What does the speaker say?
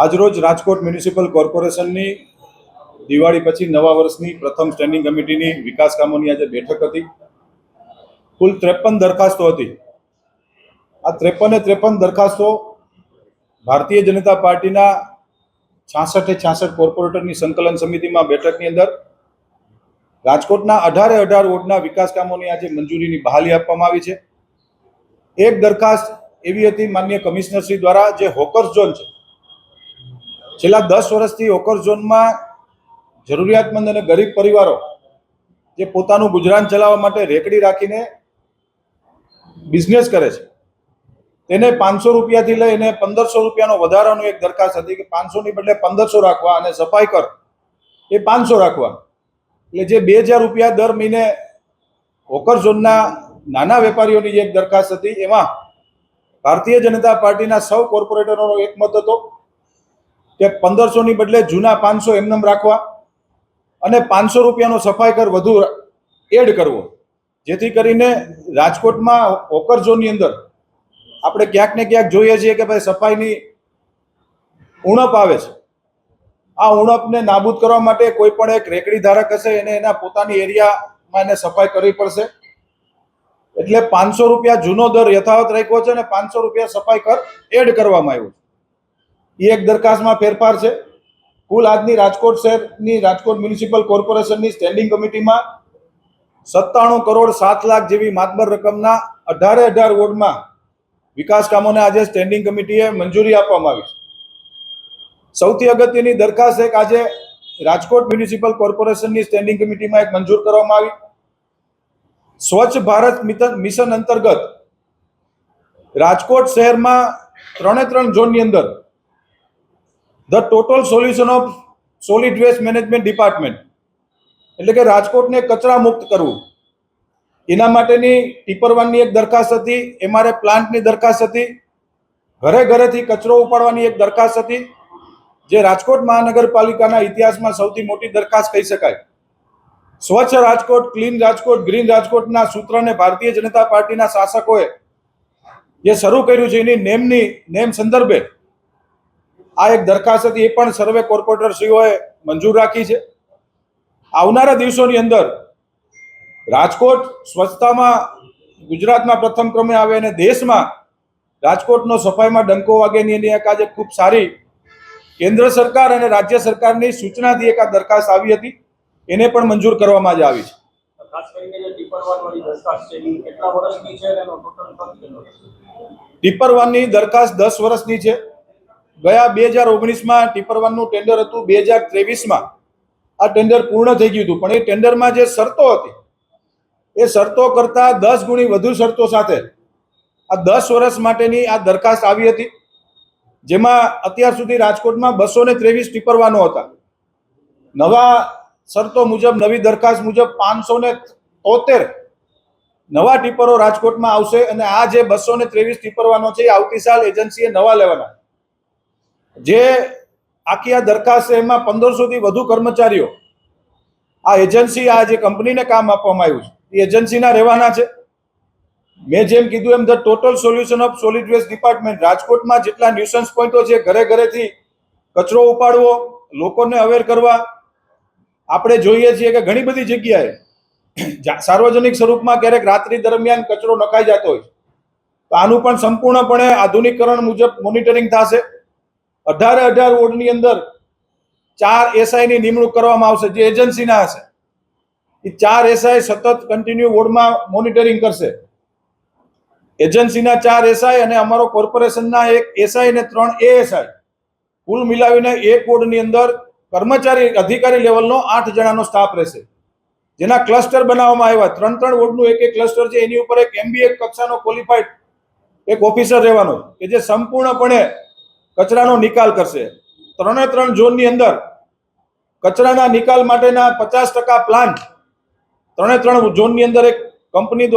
આજરોજ રાજકોટ મ્યુનિસિપલ કોર્પોરેશનની દિવાળી પછી નવા વર્ષની પ્રથમ સ્ટેન્ડિંગ કમિટીની વિકાસ કામોની આજે બેઠક હતી. કુલ ત્રેપન દરખાસ્તો હતી. આ ત્રેપને ત્રેપન દરખાસ્તો ભારતીય જનતા પાર્ટીના છાસઠે છાસઠ કોર્પોરેટરની સંકલન સમિતિમાં બેઠકની અંદર રાજકોટના અઢારે અઢાર વોર્ડના વિકાસ કામોની આજે મંજૂરીની બહાલી આપવામાં આવી છે. એક દરખાસ્ત એવી હતી માન્ય કમિશનરશ્રી દ્વારા જે હોકર્સ ઝોન છે છેલ્લા દસ વર્ષથી ઓકર ઝોનમાં જરૂરિયાતમંદ અને ગરીબ પરિવારો જે પોતાનું ગુજરાન ચલાવવા માટે રેકડી રાખીને બિઝનેસ કરે છે, તેને પાંચસો રૂપિયાથી લઈને પંદરસો રૂપિયાનો વધારાનો એક દરખાસ્ત હતી કે પાંચસોની બદલે પંદરસો રાખવા અને સફાઈ કર, એ પાંચસો રાખવા. એટલે જે બે હજાર રૂપિયા દર મહિને ઓકર ઝોનના નાના વેપારીઓની જે એક દરખાસ્ત હતી, એમાં ભારતીય જનતા પાર્ટીના સૌ કોર્પોરેટરોનો એક મત હતો કે પંદરસોની બદલે જૂના પાંચસો એમનેમ રાખવા અને પાંચસો રૂપિયાનો સફાઈ કર વધુ એડ કરવો. જેથી કરીને રાજકોટમાં હોકર ઝોનની અંદર આપણે ક્યાંક ને ક્યાંક જોઈએ છીએ કે ભાઈ સફાઈની ઉણપ આવે છે. આ ઉણપને નાબૂદ કરવા માટે કોઈ પણ એક રેકડી ધારક હશે એને એના પોતાની એરિયામાં એને સફાઈ કરવી પડશે. એટલે પાંચસો રૂપિયા જૂનો દર યથાવત રાખ્યો છે અને પાંચસો રૂપિયા સફાઈ કર એડ કરવામાં આવ્યો છે. એ એક દરખાસ્તમાં ફેરફાર છે. કુલ આજની રાજકોટ શહેરની રાજકોટ મ્યુનિસિપલ કોર્પોરેશનની સ્ટેન્ડિંગ કમિટીમાં સત્તાણું કરોડ સાત લાખ જેવી માતબર રકમના અઢારે અઢાર વોર્ડમાં વિકાસ કામોને આજે સ્ટેન્ડિંગ કમિટીએ મંજૂરી આપવામાં આવી છે. સૌથી અગત્યની દરખાસ્ત એક આજે રાજકોટ મ્યુનિસિપલ કોર્પોરેશનની સ્ટેન્ડિંગ કમિટીમાં એક મંજૂર કરવામાં આવી. સ્વચ્છ ભારત મિશન અંતર્ગત રાજકોટ શહેરમાં ત્રણે ત્રણ ઝોનની અંદર the total solution of solid waste management department એટલે કે રાજકોટને કચરા મુક્ત કરવું. એના માટેની ટીપર વનની એક દરખાસ્ત હતી, એમઆરએ પ્લાન્ટની દરખાસ્ત હતી. ઘરે ઘરેથી કચરો ઉપાડવાની એક દરખાસ્ત હતી, જે રાજકોટ મહાનગરપાલિકાના ઇતિહાસમાં સૌથી મોટી દરખાસ્ત કહી શકાય. સ્વચ્છ રાજકોટ, ક્લીન રાજકોટ, ગ્રીન રાજકોટના સૂત્રને ભારતીય જનતા પાર્ટીના શાસકોએ જે શરૂ કર્યું છે એની નેમની, નેમ સંદર્ભે આ એક દરખાસ્ત હતી એ પણ સર્વે કોર્પોરેટરશ્રીઓએ મંજૂર રાખી છે. આવનારા દિવસોની અંદર રાજકોટ સ્વચ્છતામાં ગુજરાતમાં પ્રથમ ક્રમે આવે અને દેશમાં રાજકોટનો સફાઈમાં ડંકો વાગેની એની એક આજે ખૂબ સારી કેન્દ્ર સરકાર અને રાજ્ય સરકારની સૂચનાથી એક આ દરખાસ્ત આવી હતી. એને પણ મંજૂર કરવામાં જ આવી છે. ખાસ કરીને જે ટીપર વન વાળી દરખાસ્ત છે એ કેટલા વર્ષની છે અને એનો ટોટલ ખર્ચ કેટલો છે? ટીપર વનની દરખાસ્ત દસ વર્ષની છે. ગયા બે હજાર ઓગણીસમાં ટીપર વનનું ટેન્ડર હતું. બે હજાર ત્રેવીસમાં આ ટેન્ડર પૂર્ણ થઈ ગયું હતું. પણ એ ટેન્ડરમાં જે શરતો હતી, એ શરતો કરતાં દસ ગુણી વધુ શરતો સાથે આ દસ વર્ષ માટેની આ દરખાસ્ત આવી હતી. જેમાં અત્યાર સુધી રાજકોટમાં બસો ને ત્રેવીસ ટીપર વાનો હતા. નવા શરતો મુજબ, નવી દરખાસ્ત મુજબ પાંચસો ને તોતેર નવા ટીપરો રાજકોટમાં આવશે અને આ જે બસો ને ત્રેવીસ ટીપરવાનો છે, એ આવતી સાલ એજન્સીએ નવા લેવાના. જે આખી આ દરખાસ્ત એમાં પંદરસોથી વધુ કર્મચારીઓ આ એજન્સી, આ જે કંપનીને કામ આપવામાં આવ્યું છે, એ એજન્સીના રહેવાના છે. મેં જેમ કીધું એમ, the total solution of solid waste department, રાજકોટમાં જેટલા ન્યુસન્સ પોઈન્ટો છે, ઘરે ઘરેથી કચરો ઉપાડવો, લોકોને અવેર કરવા, આપણે જોઈએ છીએ કે ઘણી બધી જગ્યાએ સાર્વજનિક સ્વરૂપમાં ક્યારેક રાત્રિ દરમિયાન કચરો નખાઈ જતો હોય તો આનું પણ સંપૂર્ણપણે આધુનિકરણ મુજબ મોનિટરિંગ થશે. અઢારે અઢાર વોર્ડની અંદર ચાર એસઆઈની નિમણૂક કરવામાં આવશે, જે એજન્સીના હશે. એ ચાર એસઆઈ સતત કન્ટિન્યુ વોર્ડમાં મોનિટરિંગ કરશે. એજન્સીના ચાર એસઆઈ અને અમારો કોર્પોરેશનના એક એસઆઈ ને ત્રણ એએસઆઈ. કુલ મિલાવીને એક વોર્ડની અંદર કર્મચારી અધિકારી લેવલનો આઠ જણાનો સ્ટાફ રહેશે. જેના ક્લસ્ટર બનાવવામાં આવ્યા. ત્રણ ત્રણ વોર્ડનું એક એક ક્લસ્ટર છે. એની ઉપર એક એમબીએ કક્ષાનો ક્વોલિફાઈડ એક ઓફિસર રહેવાનો કે જે સંપૂર્ણપણે કચરાનો નિકાલ કરશે. ત્રણે ત્રણ ઝોનની અંદર કચરાના નિકાલ માટેના પચાસ ટકા પ્લાન ત્રણે ત્રણ ઝોનની અંદર એક કંપની દ્વારા